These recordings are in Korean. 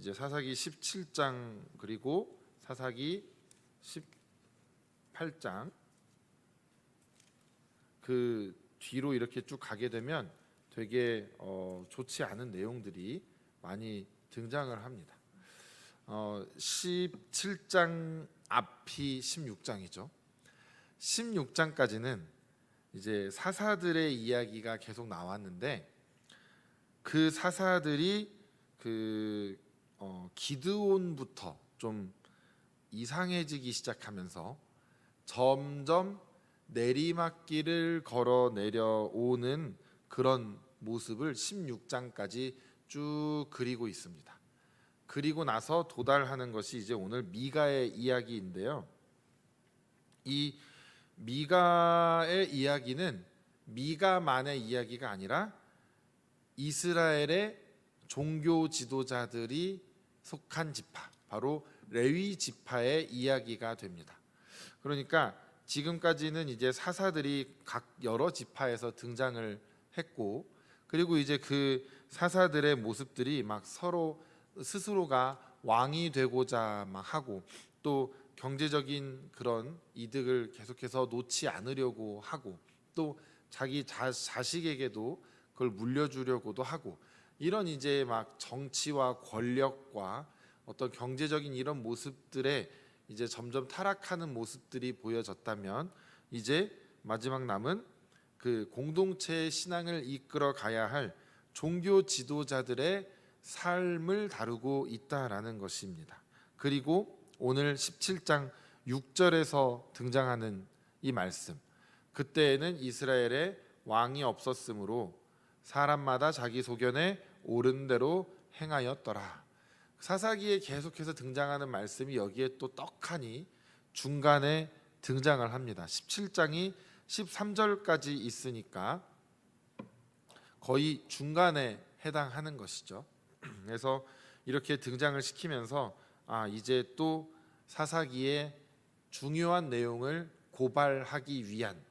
이제 사사기 17장 그리고 사사기 18장 그 뒤로 이렇게 쭉 가게 되면 되게 어, 좋지 않은 내용들이 많이 등장을 합니다. 어, 17장 앞이 16장이죠. 16장까지는 이제 사사들의 이야기가 계속 나왔는데 그 사사들이 그 어, 기드온부터 좀 이상해지기 시작하면서 점점 내리막길을 걸어 내려오는 그런 모습을 16장까지 쭉 그리고 있습니다. 그리고 나서 도달하는 것이 이제 오늘 미가의 이야기인데요. 이 미가의 이야기는 미가만의 이야기가 아니라 이스라엘의 종교 지도자들이 속한 지파, 바로 레위 지파의 이야기가 됩니다. 그러니까 지금까지는 이제 사사들이 각 여러 지파에서 등장을 했고 그리고 이제 그 사사들의 모습들이 막 서로 스스로가 왕이 되고자 막 하고 또 경제적인 그런 이득을 계속해서 놓지 않으려고 하고 또 자기 자, 자식에게도 그걸 물려주려고도 하고 이런 이제 막 정치와 권력과 어떤 경제적인 이런 모습들에 이제 점점 타락하는 모습들이 보여졌다면 이제 마지막 남은 그 공동체의 신앙을 이끌어 가야 할 종교 지도자들의 삶을 다루고 있다라는 것입니다. 그리고 오늘 17장 6절에서 등장하는 이 말씀. 그때에는 이스라엘에 왕이 없었으므로 사람마다 자기 소견에 옳은 대로 행하였더라. 사사기에 계속해서 등장하는 말씀이 여기에 또 떡하니 중간에 등장을 합니다. 17장이 13절까지 있으니까 거의 중간에 해당하는 것이죠. 그래서 이렇게 등장을 시키면서 아 이제 또 사사기의 중요한 내용을 고발하기 위한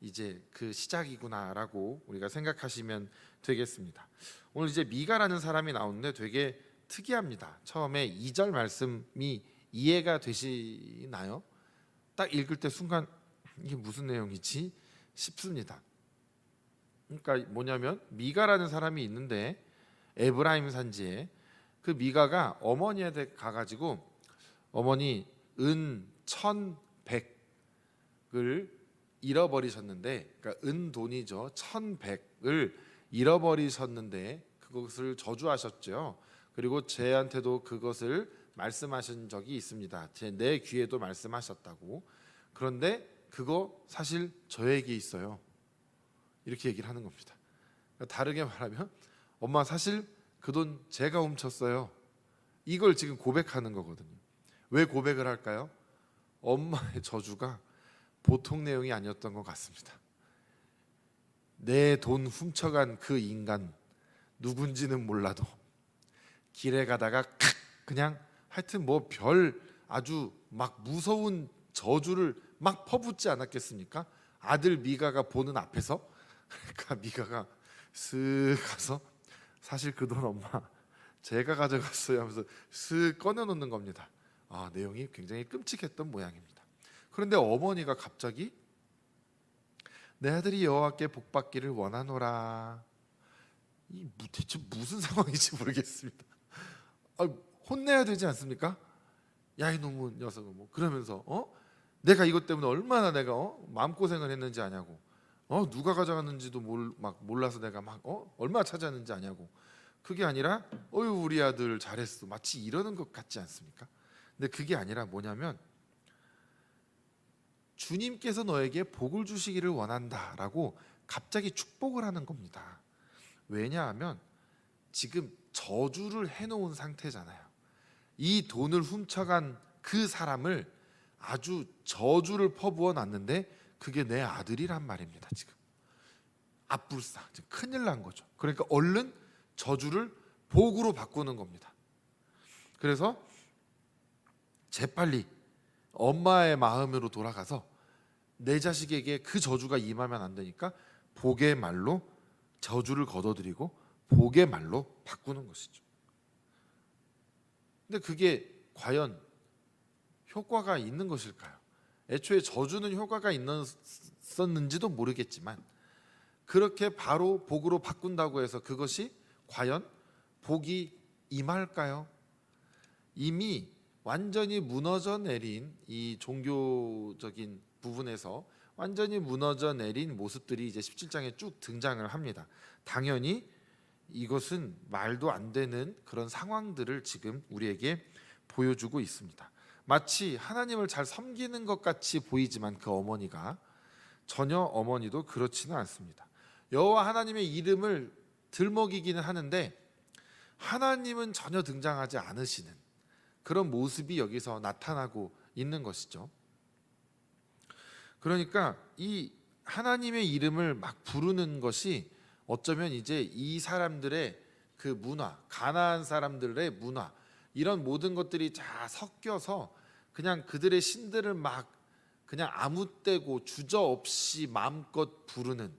이제 그 시작이구나라고 우리가 생각하시면 되겠습니다. 오늘 이제 미가라는 사람이 나오는데 되게 특이합니다. 처음에 2절 말씀이 이해가 되시나요? 딱 읽을 때 순간 이게 무슨 내용이지 싶습니다. 그러니까 뭐냐면 미가라는 사람이 있는데 에브라임 산지에 그 미가가 어머니한테 가가지고 어머니 은 천백을 잃어버리셨는데 그러니까 은 돈이죠 천백을 잃어버리셨는데 그것을 저주하셨죠. 그리고 제한테도 그것을 말씀하신 적이 있습니다. 제 내 귀에도 말씀하셨다고. 그런데 그거 사실 저에게 있어요. 이렇게 얘기를 하는 겁니다. 그러니까 다르게 말하면 엄마 사실 그 돈 제가 훔쳤어요. 이걸 지금 고백하는 거거든요. 왜 고백을 할까요? 엄마의 저주가 보통 내용이 아니었던 것 같습니다. 내 돈 훔쳐간 그 인간 누군지는 몰라도 길에 가다가 칵 그냥 하여튼 뭐 별 아주 막 무서운 저주를 막 퍼붓지 않았겠습니까? 아들 미가가 보는 앞에서 그러니까 미가가 쓱 가서 사실 그 돈 엄마 제가 가져갔어요 하면서 쓱 꺼내놓는 겁니다. 아 내용이 굉장히 끔찍했던 모양입니다. 그런데 어머니가 갑자기 내 아들이 여호와께 복받기를 원하노라. 이 무- 대체 무슨 상황인지 모르겠습니다. 아, 혼내야 되지 않습니까? 야 이놈의 녀석은 뭐 그러면서 어 내가 이것 때문에 얼마나 내가 어? 마음 고생을 했는지 아냐고 어 누가 가져갔는지도 몰, 막 몰라서 내가 막 어 얼마 찾았는지 아냐고 그게 아니라 어유 우리 아들 잘했어 마치 이러는 것 같지 않습니까? 근데 그게 아니라 뭐냐면 주님께서 너에게 복을 주시기를 원한다라고 갑자기 축복을 하는 겁니다. 왜냐하면 지금 저주를 해놓은 상태잖아요. 이 돈을 훔쳐간 그 사람을 아주 저주를 퍼부어 놨는데 그게 내 아들이란 말입니다. 지금 지금 큰일 난 거죠. 그러니까 얼른 저주를 복으로 바꾸는 겁니다. 그래서 재빨리 엄마의 마음으로 돌아가서 내 자식에게 그 저주가 임하면 안 되니까 복의 말로 저주를 걷어들이고 복의 말로 바꾸는 것이죠. 근데 그게 과연 효과가 있는 것일까요? 애초에 저주는 효과가 있었는지도 모르겠지만 그렇게 바로 복으로 바꾼다고 해서 그것이 과연 복이 임할까요? 이미 완전히 무너져 내린 이 종교적인 부분에서 완전히 무너져 내린 모습들이 이제 17장에 쭉 등장을 합니다. 당연히 이것은 말도 안 되는 그런 상황들을 지금 우리에게 보여주고 있습니다. 마치 하나님을 잘 섬기는 것 같이 보이지만 그 어머니가 전혀 어머니도 그렇지는 않습니다. 여호와 하나님의 이름을 들먹이기는 하는데 하나님은 전혀 등장하지 않으시는 그런 모습이 여기서 나타나고 있는 것이죠. 그러니까 이 하나님의 이름을 막 부르는 것이 어쩌면 이제 이 사람들의 그 문화, 가나안 사람들의 문화 이런 모든 것들이 다 섞여서 그냥 그들의 신들을 막 그냥 아무 때고 주저 없이 마음껏 부르는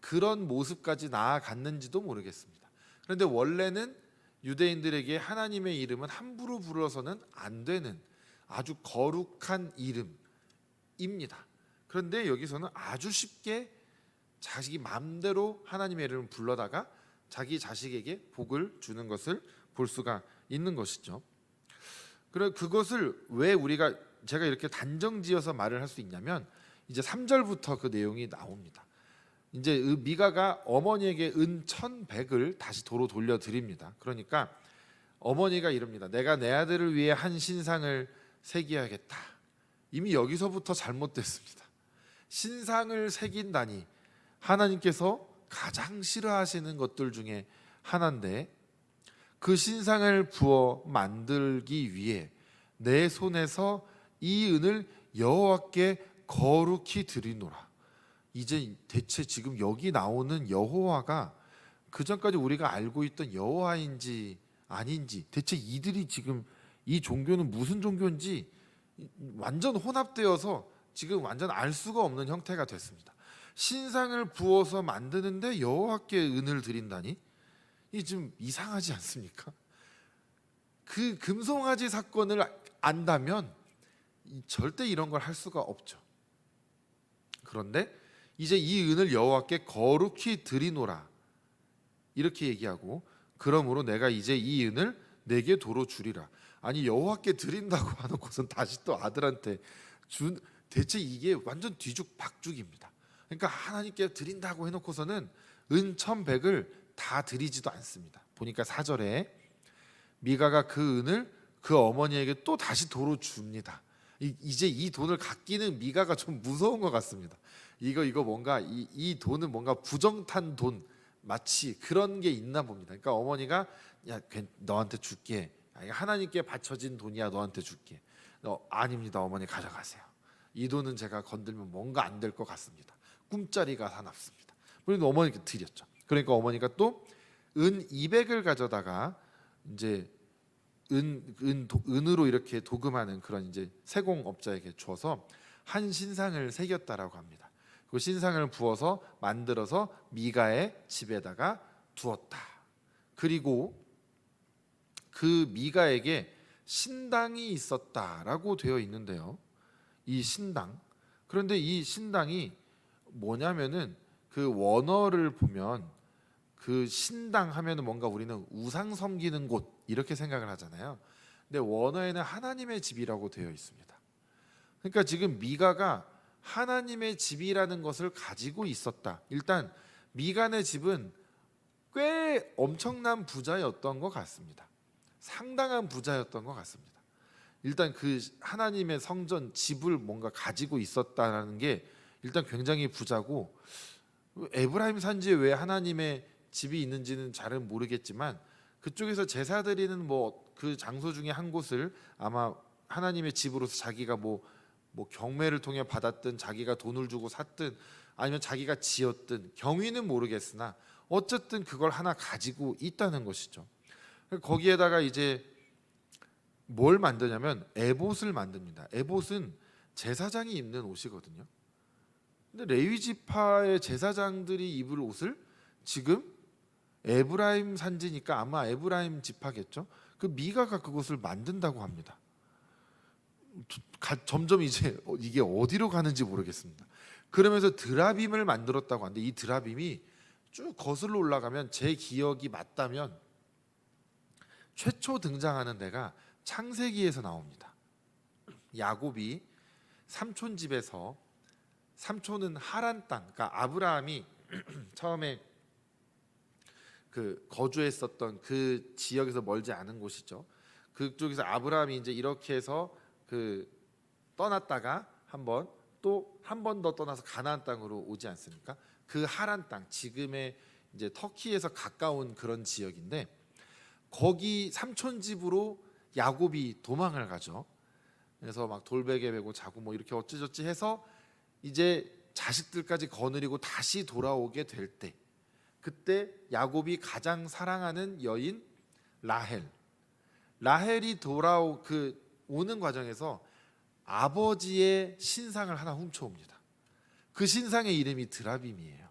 그런 모습까지 나아갔는지도 모르겠습니다. 그런데 원래는 유대인들에게 하나님의 이름은 함부로 불러서는 안 되는 아주 거룩한 이름입니다. 그런데 여기서는 아주 쉽게 자식이 마음대로 하나님의 이름을 불러다가 자기 자식에게 복을 주는 것을 볼 수가 있는 것이죠. 그래 그것을 왜 우리가 제가 이렇게 단정지어서 말을 할 수 있냐면 이제 3절부터 그 내용이 나옵니다. 이제 의- 미가가 어머니에게 은 1100을 다시 도로 돌려 드립니다. 그러니까 어머니가 이럽니다. 내가 내 아들을 위해 한 신상을 새겨야겠다. 이미 여기서부터 잘못됐습니다. 신상을 새긴다니 하나님께서 가장 싫어하시는 것들 중에 하나인데 그 신상을 부어 만들기 위해 내 손에서 이 은을 여호와께 거룩히 드리노라. 이제 대체 지금 여기 나오는 여호와가 그 전까지 우리가 알고 있던 여호와인지 아닌지 대체 이들이 지금 이 종교는 무슨 종교인지 완전 혼합되어서 지금 완전 알 수가 없는 형태가 됐습니다. 신상을 부어서 만드는데 여호와께 은을 드린다니 이 좀 이상하지 않습니까? 그 금송아지 사건을 안다면 이- 절대 이런 걸 할 수가 없죠. 그런데 이제 이 은을 여호와께 거룩히 드리노라 이렇게 얘기하고 그러므로 내가 이제 이 은을 내게 도로 주리라. 아니 여호와께 드린다고 하놓고선 다시 또 아들한테 준 대체 이게 완전 뒤죽 박죽입니다. 그러니까 하나님께 드린다고 해놓고서는 은 천백을 다 드리지도 않습니다. 보니까 사절에 미가가 그 은을 그 어머니에게 또 다시 도로 줍니다. 이, 이제 이 돈을 갖기는 미가가 좀 무서운 것 같습니다. 이거 이거 뭔가 이, 이 돈은 뭔가 부정탄 돈 마치 그런 게 있나 봅니다. 그러니까 어머니가 야 괜- 너한테 줄게. 하나님께 바쳐진 돈이야 너한테 줄게. 어, 아닙니다 어머니 가져가세요. 이 돈은 제가 건들면 뭔가 안 될 것 같습니다. 꿈자리가 사납습니다. 그래서 어머니께 드렸죠. 그러니까 어머니가 또 은 200을 가져다가 이제 은, 은 도- 은으로 이렇게 도금하는 그런 이제 세공업자에게 줘서 한 신상을 새겼다라고 합니다. 그 신상을 부어서 만들어서 미가의 집에다가 두었다. 그리고 그 미가에게 신당이 있었다라고 되어 있는데요. 이 신당. 그런데 이 신당이 뭐냐면은 그 원어를 보면 그 신당 하면은 뭔가 우리는 우상 섬기는 곳 이렇게 생각을 하잖아요. 근데 원어에는 하나님의 집이라고 되어 있습니다. 그러니까 지금 미가가 하나님의 집이라는 것을 가지고 있었다. 일단 미간의 집은 꽤 엄청난 부자였던 것 같습니다. 상당한 부자였던 것 같습니다. 일단 그 하나님의 성전 집을 뭔가 가지고 있었다는 게 일단 굉장히 부자고 에브라임 산지에 왜 하나님의 집이 있는지는 잘은 모르겠지만 그쪽에서 제사 드리는 뭐 그 장소 중에 한 곳을 아마 하나님의 집으로서 자기가 뭐뭐 경매를 통해 받았든 자기가 돈을 주고 샀든 아니면 자기가 지었든 경위는 모르겠으나 어쨌든 그걸 하나 가지고 있다는 것이죠. 거기에다가 이제 뭘 만드냐면 에봇을 만듭니다. 에봇은 제사장이 입는 옷이거든요. 근데 레위 지파의 제사장들이 입을 옷을 지금 에브라임 산지니까 아마 에브라임 지파겠죠. 그 미가가 그것을 만든다고 합니다. 가- 점점 이제 어, 이게 어디로 가는지 모르겠습니다. 그러면서 드라빔을 만들었다고 하는데 이 드라빔이 쭉 거슬러 올라가면 제 기억이 맞다면 최초 등장하는 데가 창세기에서 나옵니다. 야곱이 삼촌 집에서 삼촌은 하란 땅, 그러니까 아브라함이 처음에 그 거주했었던 그 지역에서 멀지 않은 곳이죠. 그쪽에서 아브라함이 이제 이렇게 해서 그 떠났다가 한번 또 한 번 더 떠나서 가나안 땅으로 오지 않습니까? 그 하란 땅 지금의 이제 터키에서 가까운 그런 지역인데 거기 삼촌 집으로 야곱이 도망을 가죠. 그래서 막 돌베개 메고 자고 뭐 이렇게 어찌저찌 해서 이제 자식들까지 거느리고 다시 돌아오게 될 때 그때 야곱이 가장 사랑하는 여인 라헬 라헬이 돌아오 그 오는 과정에서 아버지의 신상을 하나 훔쳐옵니다. 그 신상의 이름이 드라빔이에요.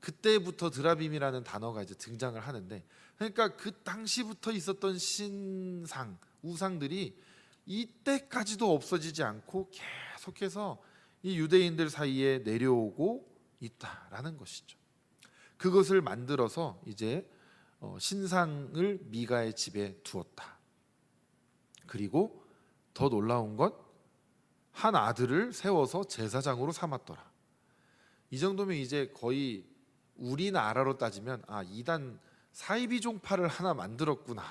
그때부터 드라빔이라는 단어가 이제 등장을 하는데 그러니까 그 당시부터 있었던 신상 우상들이 이때까지도 없어지지 않고 계속해서 이 유대인들 사이에 내려오고 있다라는 것이죠. 그것을 만들어서 이제 어, 신상을 미가의 집에 두었다. 그리고 더 놀라운 건 한 아들을 세워서 제사장으로 삼았더라. 이 정도면 이제 거의 우리나라로 따지면 아 이단 사이비 종파를 하나 만들었구나.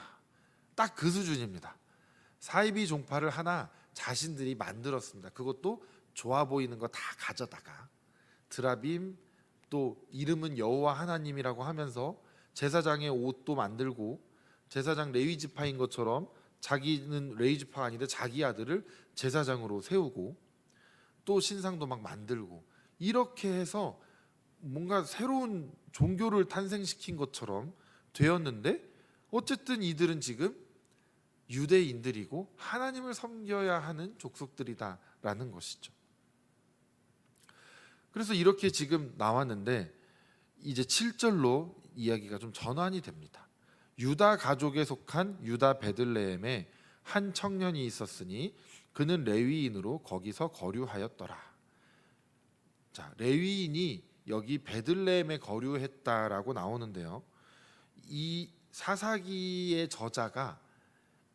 딱 그 수준입니다. 사이비 종파를 하나 자신들이 만들었습니다. 그것도 좋아 보이는 거 다 가져다가 드라빔 또 이름은 여호와 하나님이라고 하면서 제사장의 옷도 만들고 제사장 레위 지파인 것처럼 자기는 레위 지파가 아닌데 자기 아들을 제사장으로 세우고 또 신상도 막 만들고 이렇게 해서 뭔가 새로운 종교를 탄생시킨 것처럼 되었는데 어쨌든 이들은 지금 유대인들이고 하나님을 섬겨야 하는 족속들이다라는 것이죠. 그래서 이렇게 지금 나왔는데 이제 7절로 이야기가 좀 전환이 됩니다. 유다 가족에 속한 유다 베들레헴에 한 청년이 있었으니 그는 레위인으로 거기서 거류하였더라. 자, 레위인이 여기 베들레헴에 거류했다라고 나오는데요. 이 사사기의 저자가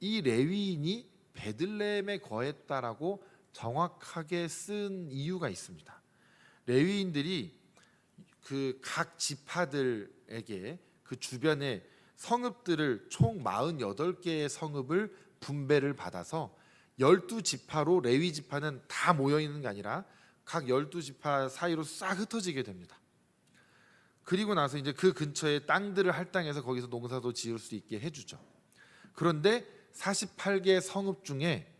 이 레위인이 베들레헴에 거했다라고 정확하게 쓴 이유가 있습니다. 레위인들이 그 각 지파들에게 그 주변에 성읍들을 총 48개의 성읍을 분배를 받아서 12지파로 레위 지파는 다 모여 있는 게 아니라 각 12지파 사이로 싹 흩어지게 됩니다. 그리고 나서 이제 그 근처에 땅들을 할당해서 거기서 농사도 지을 수 있게 해 주죠. 그런데 48개 성읍 중에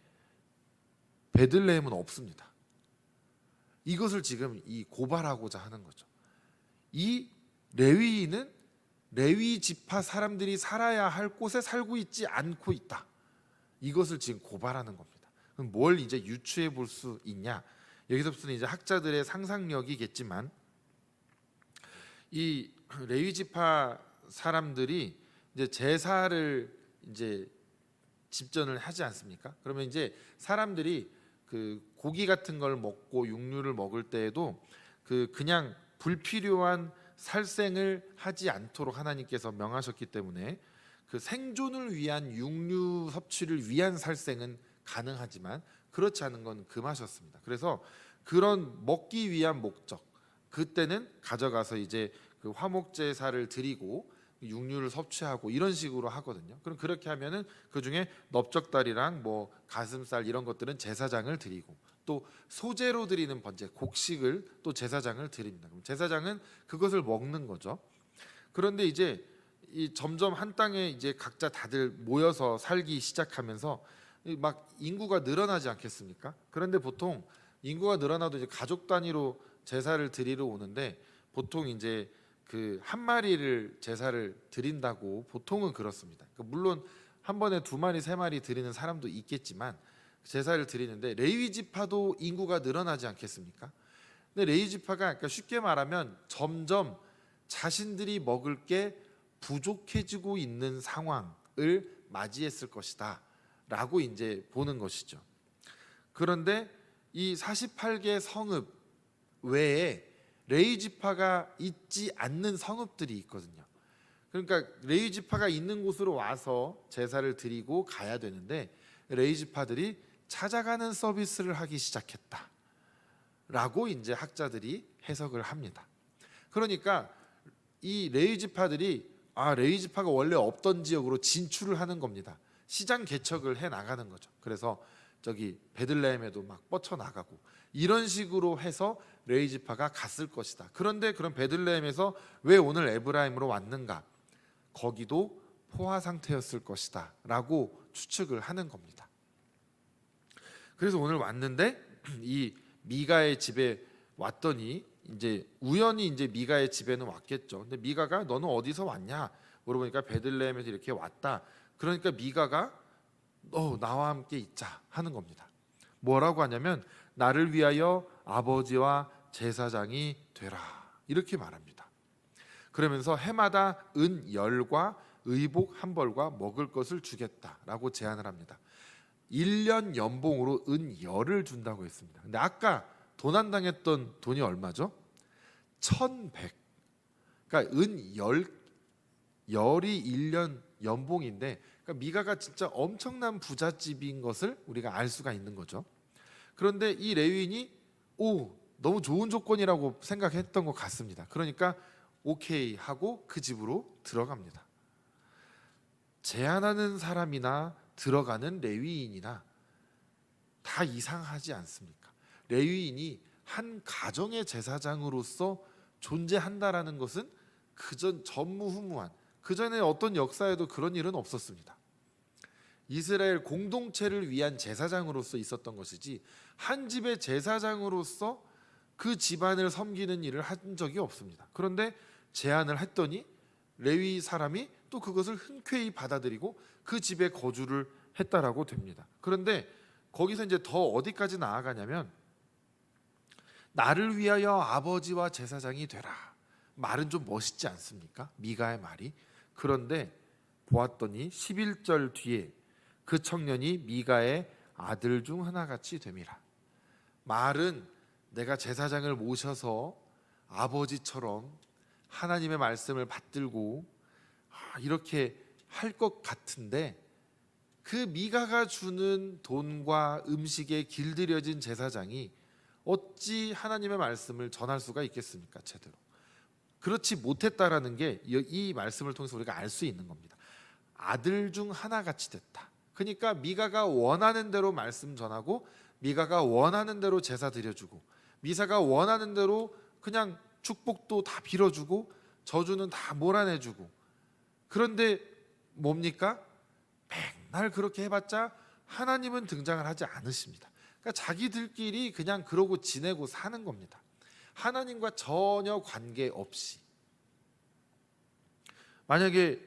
베들레헴은 없습니다. 이것을 지금 이 고발하고자 하는 거죠. 이 레위인은 레위 지파 사람들이 살아야 할 곳에 살고 있지 않고 있다. 이것을 지금 고발하는 겁니다. 그럼 뭘 이제 유추해 볼 수 있냐? 여기서부터는 이제 학자들의 상상력이겠지만 이 레위 지파 사람들이 이제 제사를 이제 집전을 하지 않습니까? 그러면 이제 사람들이 그 고기 같은 걸 먹고 육류를 먹을 때에도 그 그냥 불필요한 살생을 하지 않도록 하나님께서 명하셨기 때문에 그 생존을 위한 육류 섭취를 위한 살생은 가능하지만 그렇지 않은 건 금하셨습니다. 그래서 그런 먹기 위한 목적 그때는 가져가서 이제 그 화목 제사를 드리고 육류를 섭취하고 이런 식으로 하거든요. 그럼 그렇게 하면은 그 중에 넓적다리랑 뭐 가슴살 이런 것들은 제사장을 드리고 또 소재로 드리는 번제 곡식을 또 제사장을 드립니다. 그럼 제사장은 그것을 먹는 거죠. 그런데 이제 이 점점 한 땅에 이제 각자 다들 모여서 살기 시작하면서 이막 인구가 늘어나지 않겠습니까? 그런데 보통 인구가 늘어나도 이제 가족 단위로 제사를 드리러 오는데 보통 이제 그 한 마리를 제사를 드린다고 보통은 그렇습니다. 그러니까 물론 한 번에 두 마리 세 마리 드리는 사람도 있겠지만 제사를 드리는데 레위 지파도 인구가 늘어나지 않겠습니까? 근데 레위 지파가 그러니까 쉽게 말하면 점점 자신들이 먹을 게 부족해지고 있는 상황을 맞이했을 것이다라고 이제 보는 것이죠. 그런데 이 48개 성읍 외에 레위 지파가 있지 않는 성읍들이 있거든요. 그러니까 레위 지파가 있는 곳으로 와서 제사를 드리고 가야 되는데 레위 지파들이 찾아가는 서비스를 하기 시작했다. 라고 이제 학자들이 해석을 합니다. 그러니까 이 레위 지파들이 아 레위 지파가 원래 없던 지역으로 진출을 하는 겁니다. 시장 개척을 해 나가는 거죠. 그래서 저기 베들레헴에도 막 뻗쳐 나가고 이런 식으로 해서 레위 지파가 갔을 것이다. 그런데 그럼 베들레헴에서 왜 오늘 에브라임으로 왔는가? 거기도 포화 상태였을 것이다라고 추측을 하는 겁니다. 그래서 오늘 왔는데 이 미가의 집에 왔더니 이제 우연히 이제 미가의 집에는 왔겠죠. 근데 미가가 너는 어디서 왔냐 물어보니까 베들레헴에서 이렇게 왔다. 그러니까 미가가 너 나와 함께 있자 하는 겁니다. 뭐라고 하냐면 나를 위하여 아버지와 제사장이 되라 이렇게 말합니다. 그러면서 해마다 은 열과 의복 한 벌과 먹을 것을 주겠다라고 제안을 합니다. 1년 연봉으로 은 열을 준다고 했습니다. 근데 아까 도난 당했던 돈이 얼마죠? 1,100. 그러니까 은 열, 열이 1년 연봉인데 그러니까 미가가 진짜 엄청난 부잣집인 것을 우리가 알 수가 있는 거죠. 그런데 이 레위인이 오 너무 좋은 조건이라고 생각했던 것 같습니다. 그러니까 오케이 하고 그 집으로 들어갑니다. 제안하는 사람이나 들어가는 레위인이나 다 이상하지 않습니까? 레위인이 한 가정의 제사장으로서 존재한다라는 것은 그전 전무후무한 그 전에 어떤 역사에도 그런 일은 없었습니다. 이스라엘 공동체를 위한 제사장으로서 있었던 것이지 한 집의 제사장으로서 그 집안을 섬기는 일을 한 적이 없습니다. 그런데 제안을 했더니 레위 사람이 또 그것을 흔쾌히 받아들이고 그 집에 거주를 했다라고 됩니다. 그런데 거기서 이제 더 어디까지 나아가냐면 나를 위하여 아버지와 제사장이 되라. 말은 좀 멋있지 않습니까? 미가의 말이. 그런데 보았더니 11절 뒤에 그 청년이 미가의 아들 중 하나같이 됨이라. 말은 내가 제사장을 모셔서 아버지처럼 하나님의 말씀을 받들고 아, 이렇게 할 것 같은데 그 미가가 주는 돈과 음식에 길들여진 제사장이 어찌 하나님의 말씀을 전할 수가 있겠습니까? 제대로. 그렇지 못했다라는 게 이 말씀을 통해서 우리가 알 수 있는 겁니다. 아들 중 하나같이 됐다. 그러니까 미가가 원하는 대로 말씀 전하고 미가가 원하는 대로 제사 드려주고 미사가 원하는 대로 그냥 축복도 다 빌어주고 저주는 다 몰아내주고 그런데 뭡니까? 맨날 그렇게 해봤자 하나님은 등장을 하지 않으십니다. 그러니까 자기들끼리 그냥 그러고 지내고 사는 겁니다. 하나님과 전혀 관계 없이 만약에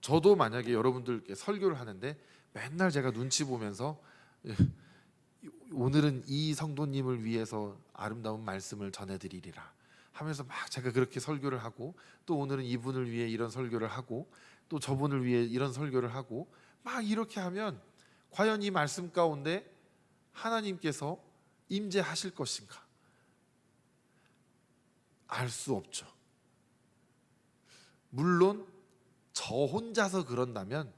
저도 만약에 여러분들께 설교를 하는데 맨날 제가 눈치 보면서 예, 오늘은 이 성도님을 위해서 아름다운 말씀을 전해드리리라 하면서 막 제가 그렇게 설교를 하고 또 오늘은 이분을 위해 이런 설교를 하고 또 저분을 위해 이런 설교를 하고 막 이렇게 하면 과연 이 말씀 가운데 하나님께서 임재하실 것인가? 알 수 없죠. 물론 저 혼자서 그런다면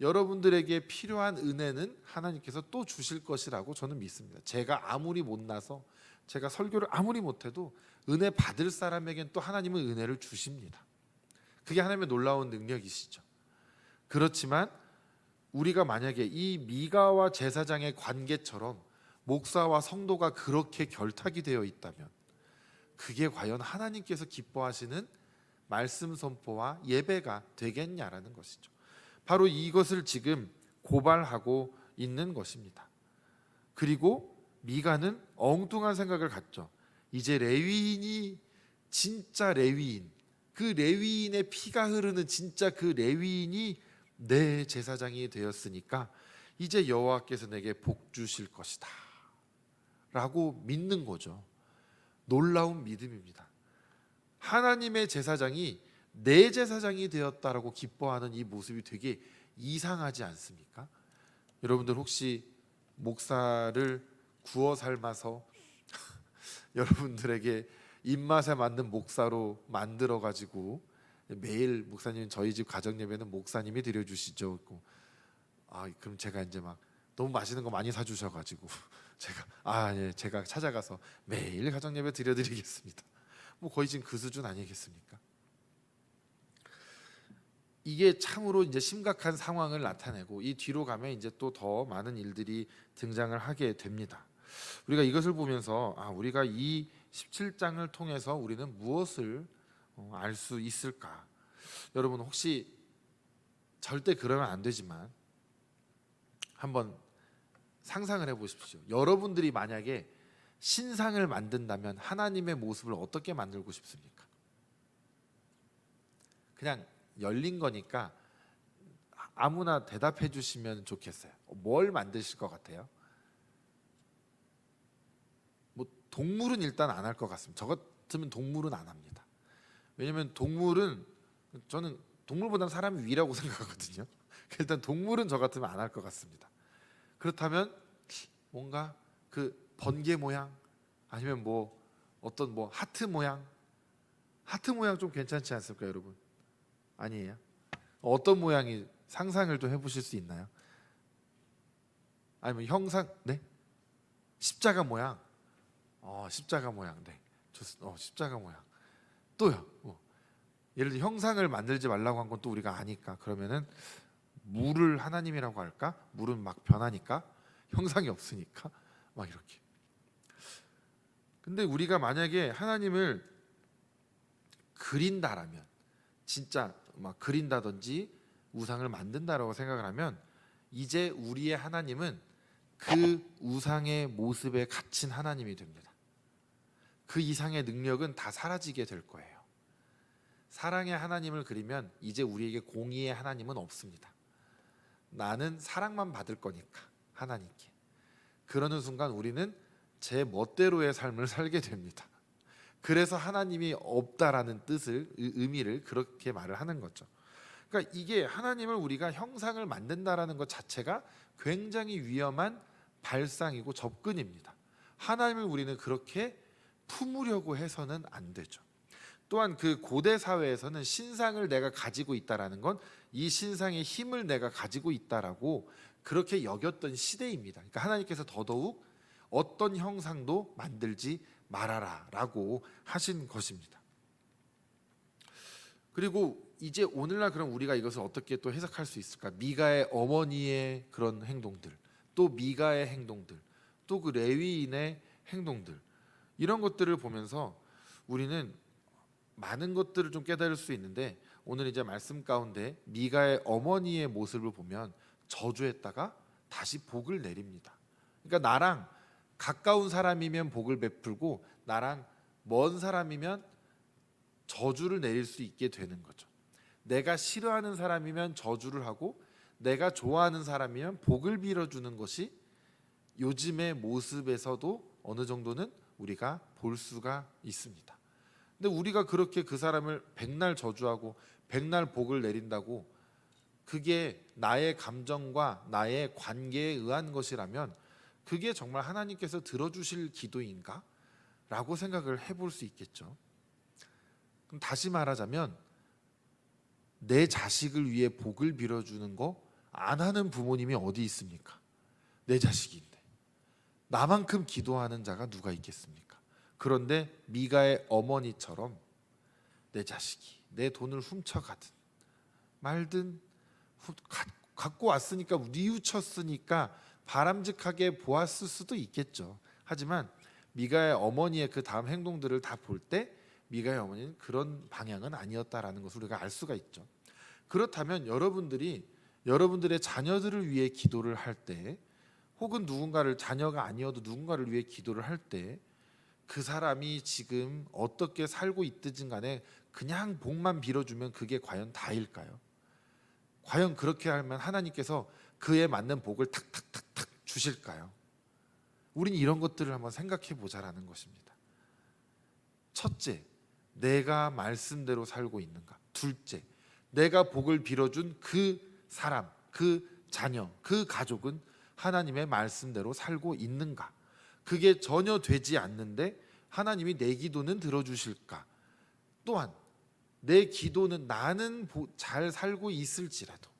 여러분들에게 필요한 은혜는 하나님께서 또 주실 것이라고 저는 믿습니다. 제가 아무리 못나서 제가 설교를 아무리 못해도 은혜 받을 사람에겐 또 하나님은 은혜를 주십니다. 그게 하나님의 놀라운 능력이시죠. 그렇지만 우리가 만약에 이 미가와 제사장의 관계처럼 목사와 성도가 그렇게 결탁이 되어 있다면 그게 과연 하나님께서 기뻐하시는 말씀 선포와 예배가 되겠냐라는 것이죠. 바로 이것을 지금 고발하고 있는 것입니다. 그리고 미가는 엉뚱한 생각을 갖죠. 이제 레위인이 진짜 레위인, 그 레위인의 피가 흐르는 진짜 그 레위인이 내 제사장이 되었으니까 이제 여호와께서 내게 복 주실 것이다. 라고 믿는 거죠. 놀라운 믿음입니다. 하나님의 제사장이 내 제사장이 되었다라고 기뻐하는 이 모습이 되게 이상하지 않습니까? 여러분들 혹시 목사를 구워 삶아서 여러분들에게 입맛에 맞는 목사로 만들어 가지고 매일 목사님 저희 집 가정 예배는 목사님이 드려 주시죠. 아 그럼 제가 이제 막 너무 맛있는 거 많이 사 주셔 가지고 제가 아 예 제가 찾아가서 매일 가정 예배 드려 드리겠습니다. 뭐 거의 지금 그 수준 아니겠습니까? 이게 참으로 이제 심각한 상황을 나타내고 이 뒤로 가면 이제 또 더 많은 일들이 등장을 하게 됩니다. 우리가 이것을 보면서 아 우리가 이 17장을 통해서 우리는 무엇을 어, 알수 있을까? 여러분 혹시 절대 그러면 안 되지만 한번 상상을 해 보십시오. 여러분들이 만약에 신상을 만든다면 하나님의 모습을 어떻게 만들고 싶습니까? 그냥 열린 거니까 아무나 대답해 주시면 좋겠어요. 뭘 만드실 것 같아요? 뭐 동물은 일단 안 할 것 같습니다. 저 같으면 동물은 안 합니다. 왜냐면 동물은 저는 동물보다는 사람이 위라고 생각하거든요. 일단 동물은 저 같으면 안 할 것 같습니다. 그렇다면 뭔가 그 번개 모양 아니면 뭐 어떤 뭐 하트 모양 하트 모양 좀 괜찮지 않습니까, 여러분? 아니에요? 어떤 모양이 상상을 좀 해보실 수 있나요? 아니면 형상 네? 십자가 모양. 어 십자가 모양. 네. 좋습 어 십자가 모양. 또요. 뭐. 예를 들어 형상을 만들지 말라고 한 건 또 우리가 아니까 그러면은 물을 하나님이라고 할까? 물은 막 변하니까? 형상이 없으니까? 막 이렇게. 근데 우리가 만약에 하나님을 그린다라면 진짜 막 그린다든지 우상을 만든다라고 생각을 하면 이제 우리의 하나님은 그 우상의 모습에 갇힌 하나님이 됩니다. 그 이상의 능력은 다 사라지게 될 거예요. 사랑의 하나님을 그리면 이제 우리에게 공의의 하나님은 없습니다. 나는 사랑만 받을 거니까 하나님께. 그러는 순간 우리는 제 멋대로의 삶을 살게 됩니다. 그래서 하나님이 없다라는 뜻을 의미를 그렇게 말을 하는 거죠. 그러니까 이게 하나님을 우리가 형상을 만든다라는 것 자체가 굉장히 위험한 발상이고 접근입니다. 하나님을 우리는 그렇게 품으려고 해서는 안 되죠. 또한 그 고대 사회에서는 신상을 내가 가지고 있다라는 건 이 신상의 힘을 내가 가지고 있다라고 그렇게 여겼던 시대입니다. 그러니까 하나님께서 더더욱 어떤 형상도 만들지 말아라라고 하신 것입니다. 그리고 이제 오늘날 그럼 우리가 이것을 어떻게 또 해석할 수 있을까? 미가의 어머니의 그런 행동들, 또 미가의 행동들, 또 그 레위인의 행동들 이런 것들을 보면서 우리는 많은 것들을 좀 깨달을 수 있는데 오늘 이제 말씀 가운데 미가의 어머니의 모습을 보면 저주했다가 다시 복을 내립니다. 그러니까 나랑 가까운 사람이면 복을 베풀고 나랑 먼 사람이면 저주를 내릴 수 있게 되는 거죠. 내가 싫어하는 사람이면 저주를 하고 내가 좋아하는 사람이면 복을 빌어주는 것이 요즘의 모습에서도 어느 정도는 우리가 볼 수가 있습니다. 근데 우리가 그렇게 그 사람을 백날 저주하고 백날 복을 내린다고 그게 나의 감정과 나의 관계에 의한 것이라면 그게 정말 하나님께서 들어주실 기도인가? 라고 생각을 해볼 수 있겠죠. 그럼 다시 말하자면 내 자식을 위해 복을 빌어주는 거 안 하는 부모님이 어디 있습니까? 내 자식인데 나만큼 기도하는 자가 누가 있겠습니까? 그런데 미가의 어머니처럼 내 자식이 내 돈을 훔쳐가든 말든 갖고 왔으니까 뉘우쳤으니까 바람직하게 보았을 수도 있겠죠. 하지만 미가의 어머니의 그 다음 행동들을 다 볼 때 미가의 어머니는 그런 방향은 아니었다라는 것을 우리가 알 수가 있죠. 그렇다면 여러분들이 여러분들의 자녀들을 위해 기도를 할 때 혹은 누군가를 자녀가 아니어도 누군가를 위해 기도를 할 때 그 사람이 지금 어떻게 살고 있든지 간에 그냥 복만 빌어주면 그게 과연 다일까요? 과연 그렇게 하면 하나님께서 그에 맞는 복을 탁탁탁탁 주실까요? 우리는 이런 것들을 한번 생각해 보자라는 것입니다. 첫째, 내가 말씀대로 살고 있는가? 둘째, 내가 복을 빌어준 그 사람, 그 자녀, 그 가족은 하나님의 말씀대로 살고 있는가? 그게 전혀 되지 않는데 하나님이 내 기도는 들어주실까? 또한 내 기도는 나는 보- 잘 살고 있을지라도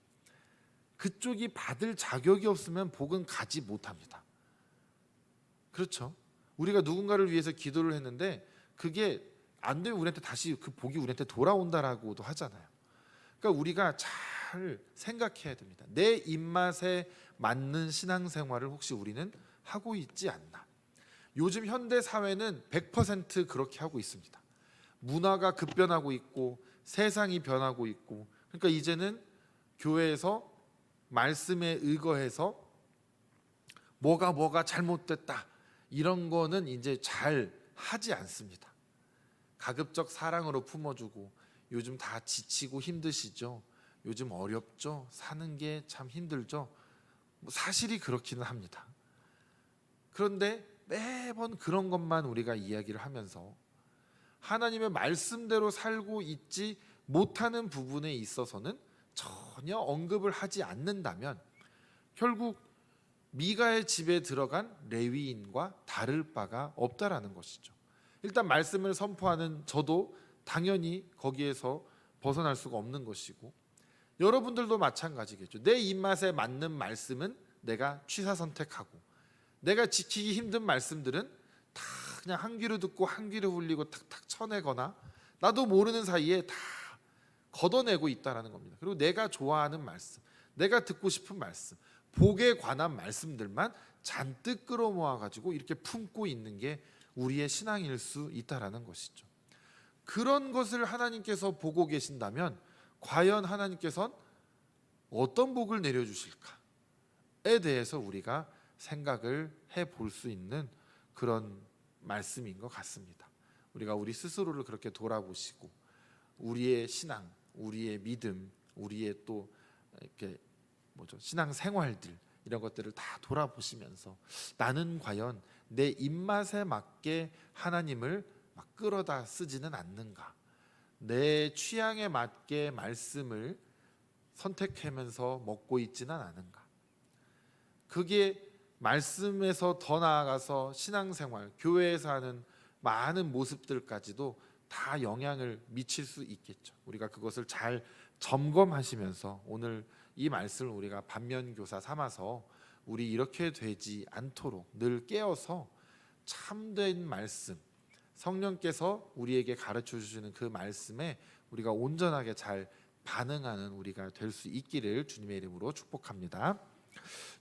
그쪽이 받을 자격이 없으면 복은 가지 못합니다. 그렇죠? 우리가 누군가를 위해서 기도를 했는데 그게 안 되면 우리한테 다시 그 복이 우리한테 돌아온다라고도 하잖아요. 그러니까 우리가 잘 생각해야 됩니다. 내 입맛에 맞는 신앙생활을 혹시 우리는 하고 있지 않나? 요즘 현대 사회는 100% 그렇게 하고 있습니다. 문화가 급변하고 있고 세상이 변하고 있고 그러니까 이제는 교회에서 말씀에 의거해서 뭐가 뭐가 잘못됐다 이런 거는 이제 잘 하지 않습니다. 가급적 사랑으로 품어주고 요즘 다 지치고 힘드시죠. 요즘 어렵죠. 사는 게 참 힘들죠. 뭐 사실이 그렇기는 합니다. 그런데 매번 그런 것만 우리가 이야기를 하면서 하나님의 말씀대로 살고 있지 못하는 부분에 있어서는 전혀 언급을 하지 않는다면 결국 미가의 집에 들어간 레위인과 다를 바가 없다라는 것이죠. 일단 말씀을 선포하는 저도 당연히 거기에서 벗어날 수가 없는 것이고 여러분들도 마찬가지겠죠. 내 입맛에 맞는 말씀은 내가 취사 선택하고 내가 지키기 힘든 말씀들은 다 그냥 한 귀로 듣고 한 귀로 흘리고 탁탁 쳐내거나 나도 모르는 사이에 다 걷어내고 있다라는 겁니다. 그리고 내가 좋아하는 말씀, 내가 듣고 싶은 말씀, 복에 관한 말씀들만 잔뜩 끌어모아 가지고 이렇게 품고 있는 게 우리의 신앙일 수 있다라는 것이죠. 그런 것을 하나님께서 보고 계신다면 과연 하나님께서는 어떤 복을 내려 주실까에 대해서 우리가 생각을 해 볼 수 있는 그런 말씀인 것 같습니다. 우리가 우리 스스로를 그렇게 돌아보시고 우리의 신앙, 우리의 믿음, 우리의 또 이렇게 뭐죠 신앙 생활들 이런 것들을 다 돌아보시면서 나는 과연 내 입맛에 맞게 하나님을 막 끌어다 쓰지는 않는가? 내 취향에 맞게 말씀을 선택하면서 먹고 있지는 않은가? 그게 말씀에서 더 나아가서 신앙생활, 교회에서 하는 많은 모습들까지도 다 영향을 미칠 수 있겠죠. 우리가 그것을 잘 점검하시면서 오늘 이 말씀을 우리가 반면교사 삼아서 우리 이렇게 되지 않도록 늘 깨어서 참된 말씀, 성령께서 우리에게 가르쳐 주시는 그 말씀에 우리가 온전하게 잘 반응하는 우리가 될 수 있기를 주님의 이름으로 축복합니다.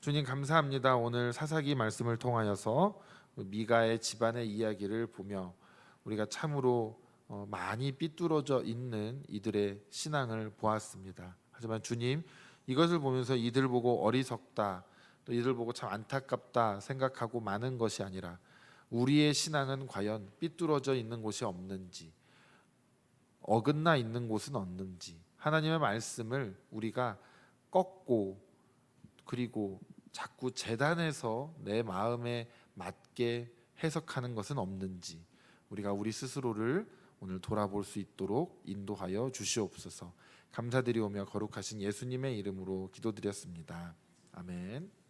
주님 감사합니다. 오늘 사사기 말씀을 통하여서 미가의 집안의 이야기를 보며 우리가 참으로 어, 많이 삐뚤어져 있는 이들의 신앙을 보았습니다. 하지만 주님 이것을 보면서 이들 보고 어리석다 또 이들 보고 참 안타깝다 생각하고 많은 것이 아니라 우리의 신앙은 과연 삐뚤어져 있는 곳이 없는지 어긋나 있는 곳은 없는지 하나님의 말씀을 우리가 꺾고 그리고 자꾸 재단해서 내 마음에 맞게 해석하는 것은 없는지 우리가 우리 스스로를 오늘 돌아볼 수 있도록 인도하여 주시옵소서. 감사드리오며 거룩하신 예수님의 이름으로 기도드렸습니다. 아멘.